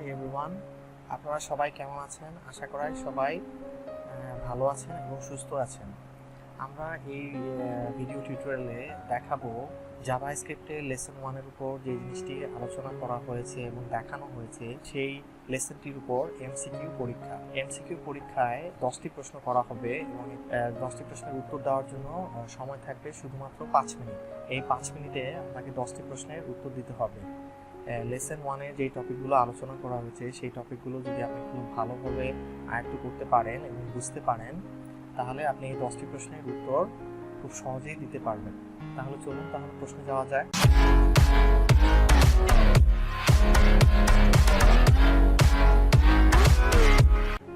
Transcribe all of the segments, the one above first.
Hi everyone আপনারা সবাই কেমন আছেন? আশা করাই সবাই ভালো আছেন এবং সুস্থ আছেন। আমরা এই ভিডিও টিউটোরিয়ালে দেখাবো জাভা স্ক্রিপ্টের লেসন ওয়ানের উপর যে জিনিসটি আলোচনা করা হয়েছে এবং দেখানো হয়েছে, সেই লেসনটির উপর এমসিকিউ পরীক্ষা। এমসিকিউ পরীক্ষায় দশটি প্রশ্ন করা হবে এবং দশটি প্রশ্নের উত্তর দেওয়ার জন্য সময় থাকবে শুধুমাত্র পাঁচ মিনিট। এই পাঁচ মিনিটে আপনাকে দশটি প্রশ্নের উত্তর দিতে হবে। লেসন ওয়ানে যে টপিকগুলো আলোচনা করা হয়েছে, সেই টপিকগুলো যদি আপনি খুব ভালোভাবে আয়ত্ত করতে পারেন এবং বুঝতে পারেন, তাহলে আপনি এই দশটি প্রশ্নের উত্তর খুব সহজেই দিতে পারবেন। তাহলে চলুন তাহলে প্রশ্নে যাওয়া যায়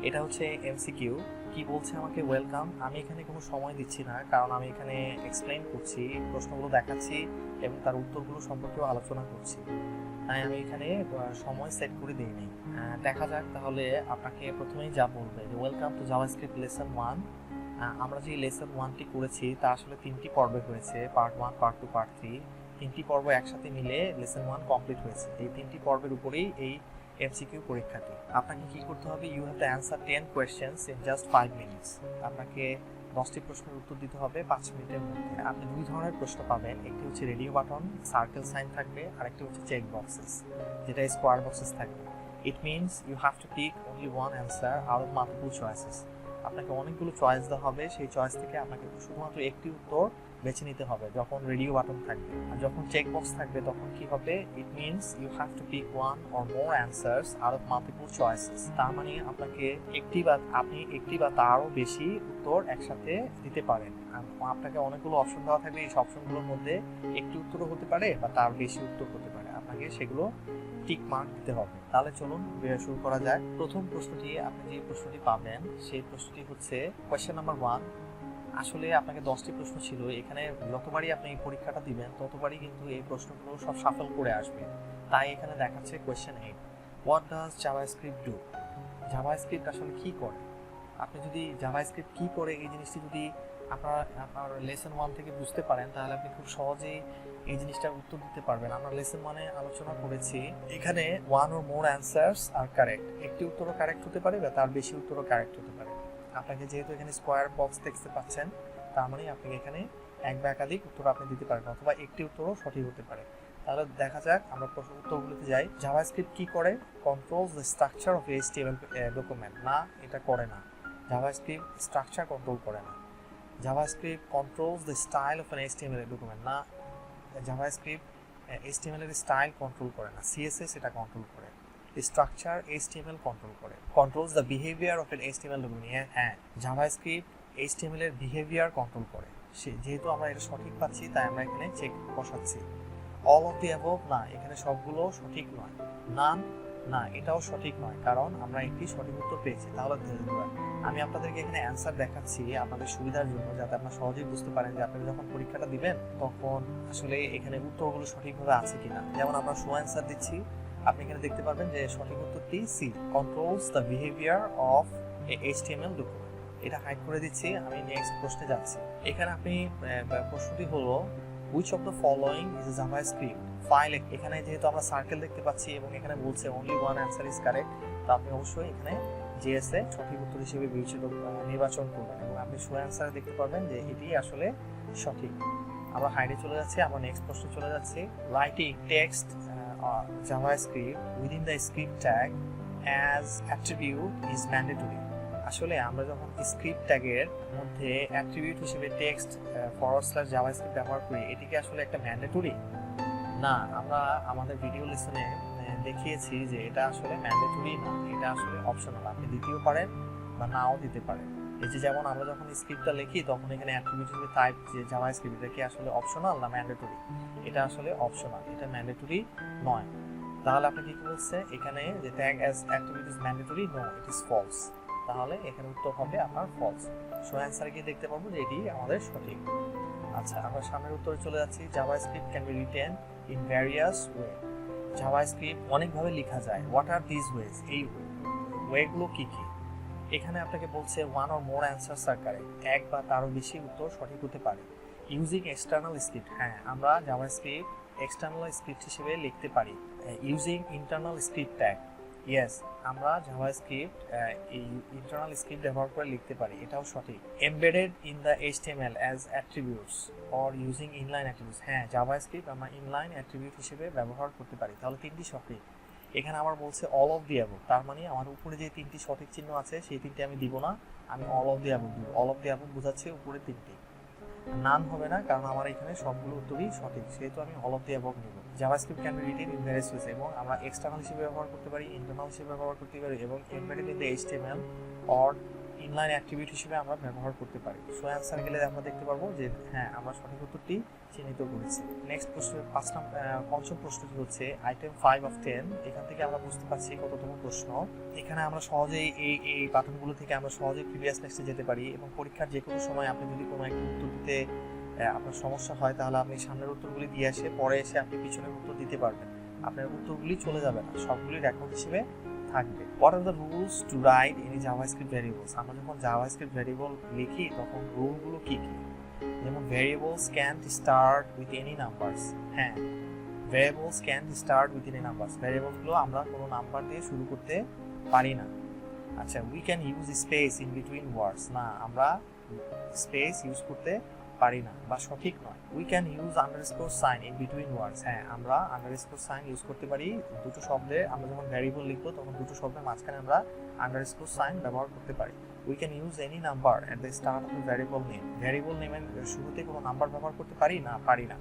এটা হচ্ছে এমসিকিউ কি বলছে আমাকে? ওয়েলকাম আমি এখানে কোনো সময় দিচ্ছি না, কারণ আমি এখানে এক্সপ্লেইন করছি, প্রশ্নগুলো দেখাচ্ছি এবং তার উত্তরগুলো সম্পর্কেও আলোচনা করছি। তাই আমি এখানে সময় সেট করে দিইনি দেখা যাক তাহলে আপনাকে প্রথমেই যা বলবে যে welcome to JavaScript lesson one আমরা যে লেসন ওয়ানটি করেছি, তা আসলে তিনটি পর্বে হয়েছে part one part two part three তিনটি পর্ব একসাথে মিলে লেসন ওয়ান কমপ্লিট হয়েছে। এই তিনটি পর্বের উপরেই এই এমসিকিউ পরীক্ষাটি। আপনাকে কি করতে হবে? You have to answer ten questions in just five minutes আপনাকে দশটি প্রশ্নের উত্তর দিতে হবে পাঁচ মিনিটের মধ্যে। আপনি দুই ধরনের প্রশ্ন পাবেন। একটি হচ্ছে রেডিও বাটন সার্কেল সাইন থাকবে। আর একটি হচ্ছে চেক বক্সেস যেটা স্কোয়ার বক্সেস থাকবে। It means you have to pick only one answer out of multiple choices আপনাকে অনেকগুলো চয়েস দেওয়া হবে। সেই চয়েস থেকে আপনাকে শুধুমাত্র একটি উত্তর বেছে নিতে হবে, যখন রেডিও বাটন থাকবে। আর যখন চেক বক্স থাকবে, তখন কি হবে? It means you have to pick one or more answers of multiple choices তার মানে আপনাকে একটি বা, আপনি একটি বা তারও বেশি উত্তর একসাথে দিতে পারেন। আপনাকে অনেকগুলো অপশন দেওয়া থাকবে এই অপশনগুলোর মধ্যে একটি উত্তরও হতে পারে বা তার বেশি উত্তর হতে পারে। আপনাকে সেগুলো টিক মার্ক দিতে হবে। তাহলে চলুন শুরু করা যাক। প্রথম প্রশ্নটি, আপনি যে প্রশ্নটি পাবেন, সেই প্রশ্নটি হচ্ছে কোয়েশ্চেন নাম্বার ওয়ান আসলে আপনাকে দশটি প্রশ্ন ছিল। এখানে যতবারই আপনি এই পরীক্ষাটা দিবেন, ততবারই কিন্তু এই প্রশ্নগুলো সব সাফল করে আসবে। তাই এখানে দেখাচ্ছে question eight what does JavaScript do JavaScript আসলে কী করে? আপনি যদি জাভা স্ক্রিপ্ট কি করে এই জিনিসটি যদি আপনার আপনার লেসন ওয়ান থেকে বুঝতে পারেন, তাহলে আপনি খুব সহজেই এই জিনিসটার উত্তর দিতে পারবেন। আমরা লেসন ওয়ানে আলোচনা করেছি। এখানে one or more answers R correct একটি উত্তরও কারেক্ট হতে পারে বা তার বেশি উত্তরও কারেক্ট হতে পারে। আপনাকে যেহেতু এখানে স্কোয়ার বক্স দেখতে পাচ্ছেন, তার মানে আপনি এখানে এক বা একাধিক উত্তর আপনি দিতে পারেন অথবা একটি উত্তরও সঠিক হতে পারে। তাহলে দেখা যাক, আমরা প্রশ্ন উত্তরগুলোতে যাই। জাভাস্ক্রিপ্ট কি করে? Controls the structure of HTML document না, এটা করে না। জাভা জাভাস্ক্রিপ্ট স্ট্রাকচার কন্ট্রোল করে না। JavaScript controls the style of an HTML document না জাভাস্ক্রিপ্ট এইচটিএমএল এর স্টাইল কন্ট্রোল করে না। সিএসএস এটা কন্ট্রোল করে। স্ট্রাকচার এইচটিএমএল কন্ট্রোল করে controls the behaviour of an HTML document হ্যাঁ জাভাস্ক্রিপ্ট এইচটিএমএল এর বিহেভিয়ার কন্ট্রোল করে। সে, যেহেতু আমরা এটা সঠিক পাচ্ছি, তাই আমরা এখানে চেক বসাচ্ছি। অল অফ দি অ্যাবভ না, এখানে সবগুলো সঠিক নয়। নান না, এটাও সঠিক নয়, কারণ আমরা একটি সঠিক উত্তর পেয়েছি, তাহলে আমি আপনাদেরকে এখানে অ্যান্সার দেখাচ্ছি আপনাদের সুবিধার জন্য, যাতে আপনারা সহজেই বুঝতে পারেন যে আপনারা যখন পরীক্ষাটা দিবেন, তখন আসলে এখানে উত্তরগুলো সঠিকভাবে আছে কিনা। যেমন আমরা শো অ্যান্সার দিচ্ছি আপনি এখানে দেখতে পারবেন যে সঠিক উত্তরটি C controls the behaviour of a HTML document এটা হাইড করে দিচ্ছি, আমি নেক্সট প্রশ্নে যাচ্ছি। এখানে আপনি প্রশ্নটি হলো which of the following is JavaScript file এখানে যেহেতু আমরা সার্কেল দেখতে পাচ্ছি এবং এখানে বলছে only one answer is correct তো আপনি অবশ্যই এখানে জিএসএ সঠিক উত্তর হিসেবে বিবেচিত নির্বাচন করবেন এবং আপনি শো অ্যান্সারে দেখতে পারবেন যে এটি আসলে সঠিক। আমরা হাইডে চলে যাচ্ছি, আমরা নেক্সট প্রশ্নে চলে যাচ্ছি। Writing text JavaScript within the script tag as attribute is mandatory আসলে আমরা যখন স্ক্রিপ্ট ট্যাগের মধ্যে অ্যাট্রিবিউট হিসেবে text forward slash JavaScript ব্যবহার করি এটি কি আসলে একটা ম্যান্ডেটরি না, আমরা আমাদের ভিডিও লেসনে দেখিয়েছি যে এটা আসলে ম্যান্ডেটরি না, এটা আসলে অপশনাল আপনি দিতেও পারেন বা নাও দিতে পারেন। এই যে যেমন আমরা যখন স্ক্রিপ্টটা লিখি, তখন এখানে অ্যাট্রিবিউট হিসেবে টাইপ যে জাভা স্ক্রিপ্ট এটা কি আসলে অপশনাল না ম্যান্ডেটরি এটা আসলে অপশনাল এটা ম্যান্ডেটরি নয়। তাহলে আপনি কি বলছে এখানে যে tag as activity is mandatory no it is false তাহলে এখানে উত্তর হবে আপনার ফলস সো অ্যান্সার গিয়ে দেখতে পারব যে এটি আমাদের সঠিক। আচ্ছা আমরা সামনের উত্তরে চলে যাচ্ছি। JavaScript can be written in various way JavaScript অনেকভাবে লেখা যায়। হোয়াট আর দিস ওয়েজ এই ওয়েগুলো কী কি? এখানে আপনাকে বলছে ওয়ান অর মোর অ্যান্সার আর এক বা তারও বেশি উত্তর সঠিক হতে পারে। ইউজিং এক্সটার্নাল স্ক্রিপ্ট হ্যাঁ আমরা জাভা স্ক্রিপ্ট এক্সটার্নাল স্ক্রিপ্ট হিসেবে লিখতে পারি। Using internal script tag yes আমরা জাভাস্ক্রিপ্ট এই ইন্টারনাল স্ক্রিপ্ট ব্যবহার করে লিখতে পারি, এটাও সঠিক। Embedded in the HTML as attributes or using inline attributes হ্যাঁ জাভাস্ক্রিপ্ট আমরা ইনলাইন অ্যাট্রিবিউট হিসেবে ব্যবহার করতে পারি। তাহলে তিনটি সঠিক। এখানে আমার বলছে অল অফ দি অ্যাবভ তার মানে আমার উপরে যে তিনটি সঠিক চিহ্ন আছে, সেই তিনটি আমি দিব না, আমি অল অফ দি অ্যাবভ দিব। অল অফ দি অ্যাবভ বোঝাচ্ছে উপরে তিনটি। নান হবে না, কারণ আমার এখানে সবগুলো উত্তরই সঠিক, সেহেতু আমি অল অফ দি অ্যাবভ নিব। JavaScript can be written in various ways এবং আমরা এক্সটার্নাল হিসেবে ব্যবহার করতে পারি ইন্টারনাল হিসেবে ব্যবহার করতে পারি, এবং embedded in the HTML or inline activity হিসেবে আমরা ব্যবহার করতে পারি। সো অ্যান্সার গেলে আমরা দেখতে পারব যে হ্যাঁ আমরা সঠিক উত্তরটি চিহ্নিত করেছি। নেক্সট প্রশ্ন, পাঁচ পঞ্চম প্রশ্নটি হচ্ছে আইটেম ফাইভ অফ টেন এখান থেকে আমরা বুঝতে পারছি কততম প্রশ্ন। এখানে আমরা সহজেই এই এই পাঠনগুলো থেকে আমরা সহজেই প্রিভিয়াস নেক্সটে যেতে পারি এবং পরীক্ষার যে কোনো সময় আপনি যদি কোনো একটি উত্তর দিতে আপনার সমস্যা হয়, তাহলে আপনি সামনের উত্তরগুলি দিয়ে এসে পরে এসে আপনি পিছনের উত্তর দিতে পারবেন। আপনার উত্তরগুলি চলে যাবে না। সবগুলি রেকর্ড হিসেবে থাকবে। What are the rules to write any Java JavaScript variables আমরা যখন জাভা জাভাস্ক্রিপ্ট ভ্যারিয়েবল লিখি, তখন রুলগুলো কি কি? যেমন variables can start with any numbers হ্যাঁ variables can start with any numbers ভ্যারিয়েবলসগুলো আমরা কোনো নাম্বার দিয়ে শুরু করতে পারি না। আচ্ছা we can use space in between words না, আমরা স্পেস ইউজ করতে পারি না বা সঠিক নয়। We can use underscore sign in between words হ্যাঁ আমরা আন্ডারস্কোর সাইন ইউজ করতে পারি। দুটো শব্দে আমরা যখন ভ্যারিয়েবল লিখব, তখন দুটো শব্দের মাঝখানে আমরা আন্ডারস্কোর সাইন ব্যবহার করতে পারি। We can use any number at the start of variable name variable নেমের শুরুতে কোনো নাম্বার ব্যবহার করতে পারি? না পারি না।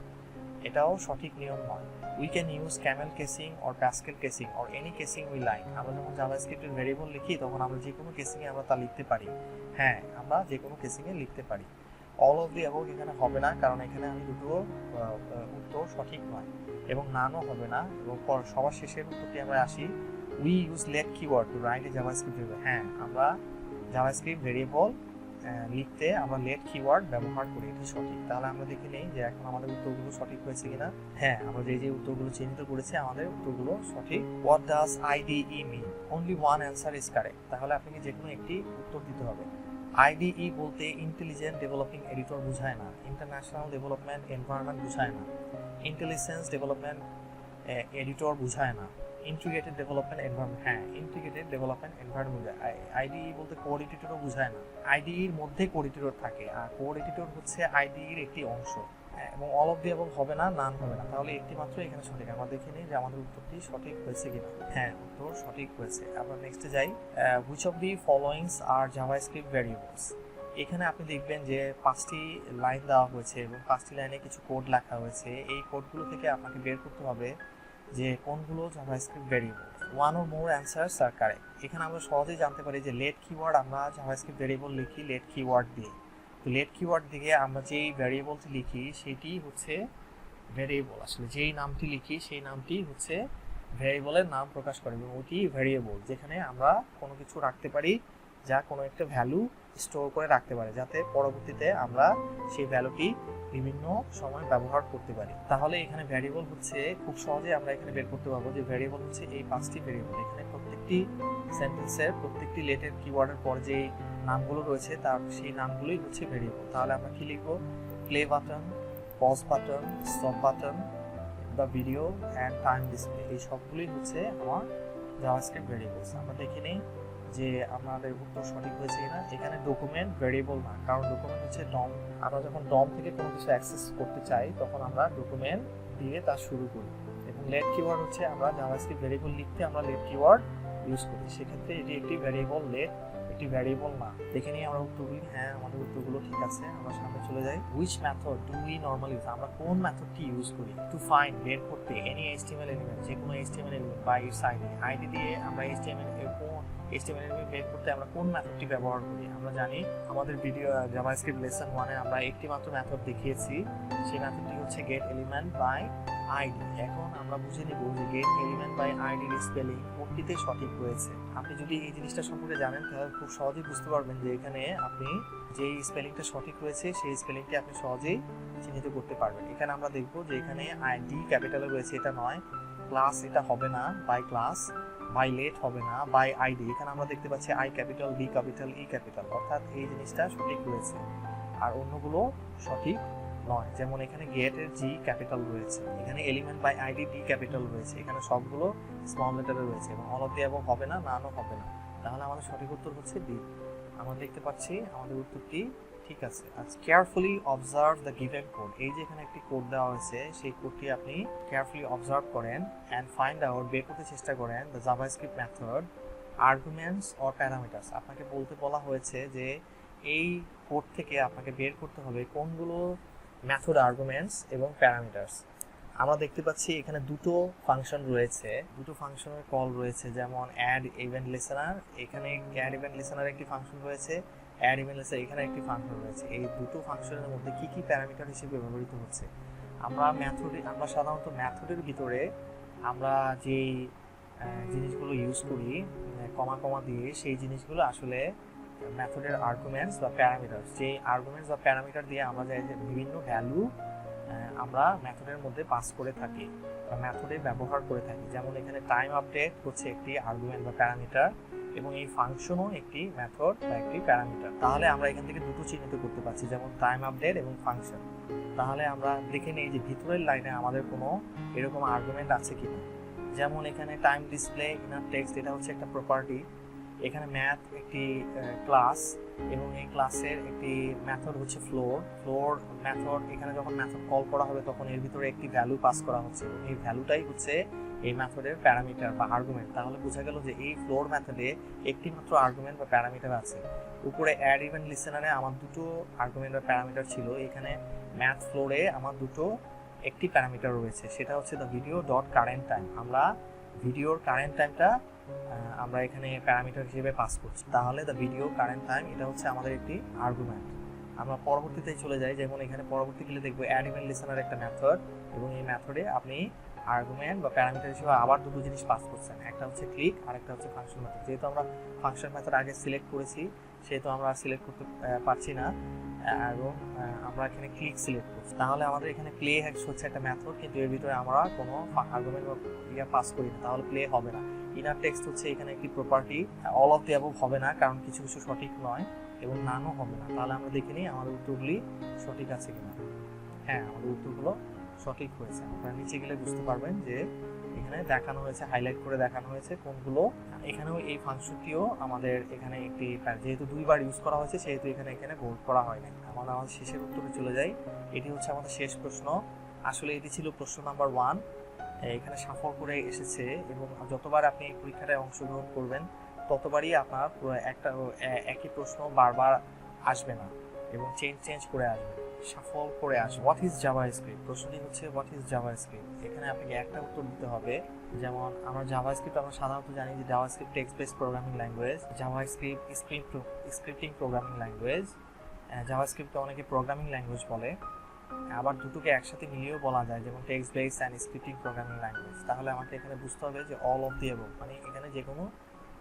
এটাও সঠিক নিয়ম নয়। We can use camel casing or Pascal casing or any casing we like আমরা যখন জাভাস্ক্রিপ্টের ভ্যারিয়েবল লিখি, তখন আমরা যে কোনো কেসিংয়ে আমরা তা লিখতে পারি। হ্যাঁ আমরা যে কোনো কেসিংয়ে লিখতে পারি। অল অফ দি অ্যাবভ এখানে হবে না, কারণ এখানে আমি দুটো উত্তর সঠিক নয় এবং নানও হবে না। এবং পর, সবার শেষের উত্তরটি আমরা আসি। We use let keyword to write a JavaScript হ্যাঁ আমরা জাভাস্ক্রিপ্ট ভেরিয়েবল লিখতে আমরা লেট কিওয়ার্ড ব্যবহার করি, এটি সঠিক। তাহলে আমরা দেখে নেই যে এখন আমাদের উত্তরগুলো সঠিক হয়েছে কিনা। হ্যাঁ আমরা যে যে উত্তরগুলো চিহ্নিত করেছি, আমাদের উত্তরগুলো সঠিক। What does IDE mean only one answer is correct তাহলে আপনাকে যে কোনো একটি উত্তর দিতে হবে। আইডিই বলতে ইন্টেলিজেন্ট ডেভেলপিং এডিটর বোঝায় না ইন্টারন্যাশনাল ডেভেলপমেন্ট এনভায়রনমেন্ট বোঝায় না ইন্টেলিজেন্স ডেভেলপমেন্ট এডিটর বোঝায় না ইন্টিগ্রেটেড ডেভেলপমেন্ট এনভায়রনমেন্ট হ্যাঁ ইন্টিগ্রেটেড ডেভেলপমেন্ট এনভায়রনমেন্ট আইডিই বলতে কোড এডিটরও বোঝায় না। আইডিইর মধ্যে কোড এডিটর থাকে, আর কোড এডিটর হচ্ছে আইডিইর একটি অংশ। এবং অল অফ দি এবং হবে না নান হবে না। তাহলে একটি মাত্র এখানে সঠিক। আমরা দেখে নিই যে আমাদের উত্তরটি সঠিক হয়েছে কিনা। হ্যাঁ উত্তর সঠিক হয়েছে। আমরা নেক্সটে যাই। Which of the followings are JavaScript variables এখানে আপনি দেখবেন যে পাঁচটি লাইন দেওয়া হয়েছে এবং পাঁচটি লাইনে কিছু কোড লেখা হয়েছে। এই কোডগুলো থেকে আপনাকে বের করতে হবে যে কোনগুলো JavaScript variable one or more answers are correct এখানে আমরা সহজেই জানতে পারি যে লেট কিওয়ার্ড আমরা জাভাস্ক্রিপ্ট ভ্যারিয়েবল লিখি লেট কিওয়ার্ড দিয়ে। লেট কিওয়ার্ড দিকে আমরা যেই ভ্যারিয়েবলটি লিখি সেটি হচ্ছে ভ্যারিয়েবল আসলে যেই নামটি লিখি, সেই নামটি হচ্ছে ভ্যারিয়েবলের নাম প্রকাশ করে এবং ওটি ভ্যারিয়েবল যেখানে আমরা কোনো কিছু রাখতে পারি যা কোনো একটা ভ্যালু স্টোর করে রাখতে পারে, যাতে পরবর্তীতে আমরা সেই ভ্যালুটি বিভিন্ন সময় ব্যবহার করতে পারি। তাহলে এখানে ভ্যারিয়েবল হচ্ছে, খুব সহজে আমরা এখানে বের করতে পারব যে ভ্যারিয়েবল হচ্ছে এই পাঁচটি ভ্যারিয়েবল এখানে প্রত্যেকটি সেন্টেন্সের প্রত্যেকটি লেটের কিওয়ার্ডের পর যে নামগুলো রয়েছে, তার সেই নামগুলোই হচ্ছে ভেরিয়েবল তাহলে আমরা কি লিখব? Play button pause button stop button বা ভিডিও অ্যান্ড টাইম ডিসপ্লে এই সবগুলোই হচ্ছে আমার জাভাস্ক্রিপ্ট ভ্যারিয়েবলস আমরা দেখে নিই যে আমাদের উত্তর সঠিক হয়েছে কিনা। এখানে ডকুমেন্ট ভেরিয়েবল না, কারণ ডকুমেন্ট হচ্ছে ডম আমরা যখন ডম থেকে কোনো কিছু অ্যাক্সেস করতে চাই, তখন আমরা ডকুমেন্ট দিয়ে তা শুরু করি। এবং লেট কিওয়ার্ড হচ্ছে আমরা জাভাস্ক্রিপ্ট ভ্যারিয়েবল লিখতে আমরা লেট কিওয়ার্ড ইউজ করি। সেক্ষেত্রে এটি একটি ভেরিয়েবল লেট একটি ভ্যারিয়েবল না। দেখে নিই আমরা উত্তরগুলি হ্যাঁ আমাদের উত্তরগুলো ঠিক আছে, আমরা সামনে চলে যাই। Which method do we normally use আমরা কোন মেথডটি ইউজ করি? টু ফাইন্ড বের করতে এনি এইচটিএমএল এলিমেন্ট যে কোনো এইচটিএমএল এলিমেন্ট বা ইটস আইডি আইডি দিয়ে আমরা এইচটিএমএল কোন এইচটিএমএল এলিমেন্ট বের করতে আমরা কোন মেথডটি ব্যবহার করি? আমরা জানি আমাদের ভিডিও জাভাস্ক্রিপ্ট লেসন ওয়ানে আমরা একটি মাত্র মেথড দেখিয়েছি। সেই মেথডটি হচ্ছে গেট এলিমেন্ট বাই আইডি এখন আমরা বুঝে নিব যে গেট এলিমেন্ট বাই আইডির স্পেলিং কোনটিতে সঠিক হয়েছে আপনি যদি এই জিনিসটা সম্পর্কে জানেন, তাহলে খুব সহজেই বুঝতে পারবেন যে এখানে আপনি যেই স্পেলিংটা সঠিক হয়েছে সেই স্পেলিংটি আপনি সহজেই চিহ্নিত করতে পারবেন। এখানে আমরা দেখব যে এখানে আইডি ক্যাপিটালে রয়েছে এটা নয় ক্লাস এটা হবে না বাই ক্লাস বাই লেট হবে না বাই আইডি এখানে আমরা দেখতে পাচ্ছি I capital B capital E capital অর্থাৎ এই জিনিসটা সঠিক রয়েছে। আর অন্যগুলো সঠিক নয়, যেমন এখানে গেটের জি ক্যাপিটাল রয়েছে, এখানে element by ID D capital রয়েছে, এখানে সবগুলো স্মল লেটারে রয়েছে, এবং অল অফ দি অ্যাবভ হবে না নানও হবে না। তাহলে আমাদের সঠিক উত্তর হচ্ছে ডি। আমরা দেখতে পাচ্ছি আমাদের উত্তরটি ঠিক আছে। আচ্ছা carefully observe the given code এই যে এখানে একটি কোড দেওয়া হয়েছে, সেই কোডটি আপনি কেয়ারফুলি অবজার্ভ করেন অ্যান্ড ফাইন্ড আউট বের করতে চেষ্টা করেন the JavaScript method arguments or parameters আপনাকে বলতে বলা হয়েছে যে এই কোড থেকে আপনাকে বের করতে হবে কোনগুলো মেথড আর্গুমেন্টস এবং প্যারামিটার্স আমরা দেখতে পাচ্ছি এখানে দুটো ফাংশন রয়েছে। দুটো ফাংশনের কল রয়েছে, যেমন অ্যাড ইভেন্ট লিসেনার এখানে অ্যাড ইভেন্ট লিসেনার একটি ফাংশন রয়েছে অ্যাড ইভেন্ট লিসেনার এখানে একটি ফাংশন রয়েছে। এই দুটো ফাংশনের মধ্যে কি কি প্যারামিটার হিসেবে ব্যবহৃত হচ্ছে? আমরা মেথডে আমরা সাধারণত মেথডের ভিতরে আমরা যেই জিনিসগুলো ইউজ করি কমা কমা দিয়ে সেই জিনিসগুলো আসলে ম্যাথডের আর্গুমেন্টস বা প্যারামিটার যে আর্গুমেন্টস বা প্যারামিটার দিয়ে আমরা যে যে বিভিন্ন ভ্যালু আমরা ম্যাথডের মধ্যে পাস করে থাকি বা মেথডে ব্যবহার করে থাকি। যেমন এখানে টাইম আপডেট হচ্ছে একটি আর্গুমেন্ট বা প্যারামিটার এবং এই ফাংশনও একটি মেথড বা একটি প্যারামিটার তাহলে আমরা এখান থেকে দুটো চিহ্নিত করতে পারছি, যেমন টাইম আপডেট এবং ফাংশন তাহলে আমরা দেখে নিই যে ভিতরের লাইনে আমাদের কোনো এরকম আর্গুমেন্ট আছে কিনা। যেমন এখানে টাইম ডিসপ্লে ইনার টেক্সট এটা হচ্ছে একটা প্রপার্টি এখানে ম্যাথ একটি ক্লাস এবং এই ক্লাসের একটি মেথড হচ্ছে ফ্লোর ফ্লোর মেথড এখানে যখন মেথড কল করা হবে, তখন এর ভিতরে একটি ভ্যালু পাস করা হচ্ছে। এবং এই ভ্যালুটাই হচ্ছে এই মেথডের প্যারামিটার বা আর্গুমেন্ট তাহলে বোঝা গেল যে এই ফ্লোর মেথডে একটি মাত্র আর্গুমেন্ট বা প্যারামিটার আছে। উপরে অ্যাড ইভেন্ট লিসেনারে আমার দুটো আর্গুমেন্ট বা প্যারামিটার ছিল। এখানে ম্যাথ ফ্লোরে আমার দুটো একটি প্যারামিটার রয়েছে। সেটা হচ্ছে the video dot current time আমরা ভিডিওর কারেন্ট টাইমটা আমরা এখানে প্যারামিটার হিসেবে পাস করছি। তাহলে দ্য ভিডিও কারেন্ট টাইম এটা হচ্ছে আমাদের একটি আর্গুমেন্ট আমরা পরবর্তীতে চলে যাই, যেমন এখানে পরবর্তী গেলে দেখব অ্যাড ইভেন্ট লিসেনার একটা মেথড এবং এই মেথডে আপনি আর্গুমেন্ট বা প্যারামিটার হিসেবে আবার দুটো জিনিস পাস করছেন। একটা হচ্ছে ক্লিক আর একটা হচ্ছে ফাংশন মেথড যেহেতু আমরা ফাংশন মেথড আগে সিলেক্ট করেছি, সেহেতু আমরা সিলেক্ট করতে পারছি না, এবং আমরা এখানে ক্লিক সিলেক্ট করছি। তাহলে আমাদের এখানে প্লে হ্যাক্স হচ্ছে একটা মেথড কিন্তু এর ভিতরে আমরা কোনো আর্গুমেন্ট বা ইয়া পাস করি না, তাহলে প্লে হবে না। ইনার টেক্সট হচ্ছে এখানে একটি property all of the above হবে না, কারণ কিছু কিছু সঠিক নয় এবং নানও হবে না। তাহলে আমরা দেখে নিই আমাদের উত্তরগুলি সঠিক আছে কিনা। হ্যাঁ আমাদের উত্তরগুলো সঠিক হয়েছে। আপনারা নিচে গেলে বুঝতে পারবেন যে এখানে দেখানো হয়েছে হাইলাইট করে দেখানো হয়েছে কোনগুলো। এখানেও এই ফাংশনটিও আমাদের এখানে একটি যেহেতু দুইবার ইউজ করা হয়েছে, সেহেতু এখানে এখানে বোল্ড করা হয়নি। আমরা আমাদের শেষের উত্তরে চলে যাই। এটি হচ্ছে আমাদের শেষ প্রশ্ন। আসলে এটি ছিল প্রশ্ন নাম্বার ওয়ান এখানে সাফল করে এসেছে এবং যতবার আপনি এই পরীক্ষাটায় অংশগ্রহণ করবেন, ততবারই আপনার একটা একই প্রশ্ন বারবার আসবে না এবং চেঞ্জ চেঞ্জ করে আসবে। সাফল করে আসবে। হোয়াট ইজ জাভা স্ক্রিপ্ট প্রশ্নটি হচ্ছে হোয়াট ইজ জাভা স্ক্রিপ্ট এখানে আপনাকে একটা উত্তর দিতে হবে। যেমন, আমরা জাভা স্ক্রিপ্ট আমরা সাধারণত জানি যে JavaScript text base programming language JavaScript script scripting programming language Java স্ক্রিপ্টকে অনেকে প্রোগ্রামিং ল্যাঙ্গুয়েজ বলে। আবার দুটোকে একসাথে মিলিয়েও বলা যায়, যেমন text base and scripting programming language তাহলে আমাকে এখানে বুঝতে হবে যে অল অফ দি অ্যাবভ মানে এখানে যে কোনো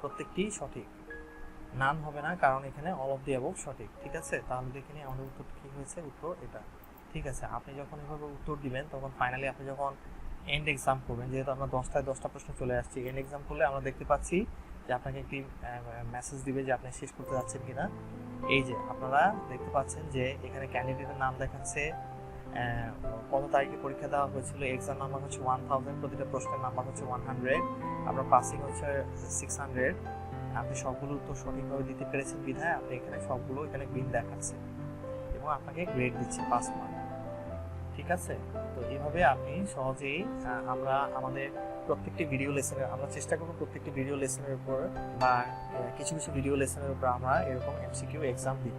প্রত্যেকটি সঠিক। নান হবে না, কারণ এখানে অল অফ দি অ্যাবভ সঠিক, ঠিক আছে? তাহলে দেখে নিই আমাদের উত্তর কী হয়েছে, উত্তর এটা। ঠিক আছে, আপনি যখন এভাবে উত্তর দিবেন, তখন ফাইনালি আপনি যখন এন্ড এক্সাম করবেন, যেহেতু আমরা দশটায় দশটা প্রশ্ন চলে আসছি এন্ড এক্সাম করলে আমরা দেখতে পাচ্ছি যে আপনাকে একটি মেসেজ দিবে যে আপনি শেষ করতে যাচ্ছেন কিনা। এই যে, আপনারা দেখতে পাচ্ছেন যে এখানে ক্যান্ডিডেটের নাম দেখাচ্ছে কত তারিখে পরীক্ষা দেওয়া হয়েছিল? এক্সাম নাম্বার হচ্ছে ওয়ান থাউজেন্ড প্রতিটা প্রশ্নের নাম্বার হচ্ছে ওয়ান হান্ড্রেড আপনার পাসিং হচ্ছে সিক্স হান্ড্রেড আপনি সবগুলো উত্তর সঠিকভাবে দিতে পেরেছেন বিধায়, আপনি এখানে সবগুলো, এখানে গ্রিন দেখাচ্ছে। এবং আপনাকে গ্রেড দিচ্ছে পাস মার্ক ঠিক আছে? তো এইভাবে আপনি সহজেই আমরা আমাদের প্রত্যেকটি ভিডিও লেসনের আমরা চেষ্টা করব প্রত্যেকটি ভিডিও লেসনের উপর বা কিছু কিছু ভিডিও লেসনের উপর আমরা এরকম এমসিকিউ এক্সাম দিব।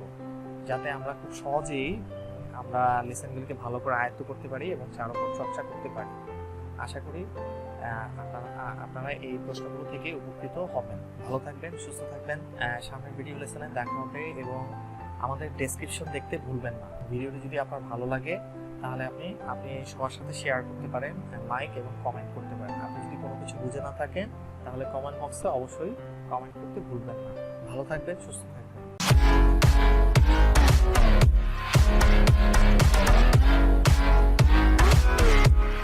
যাতে আমরা খুব সহজেই আমরা লেসনগুলিকে ভালো করে আয়ত্ত করতে পারি এবং উপর চর্চা করতে পারি। আশা করি আপনারা এই প্রশ্নগুলো থেকে উপকৃত হবেন। ভালো থাকবেন, সুস্থ থাকবেন সামনের ভিডিও লেসনে দেখা হবে এবং আমাদের ডেসক্রিপশন দেখতে ভুলবেন না। ভিডিওটি যদি আপনার ভালো লাগে, তাহলে আপনি আপনি সবার সাথে শেয়ার করতে পারেন লাইক এবং কমেন্ট করতে পারেন। আপনি যদি কোনো কিছু বুঝে না থাকেন, তাহলে কমেন্ট বক্সে অবশ্যই কমেন্ট করতে ভুলবেন না। ভালো থাকবেন, সুস্থ থাকবেন।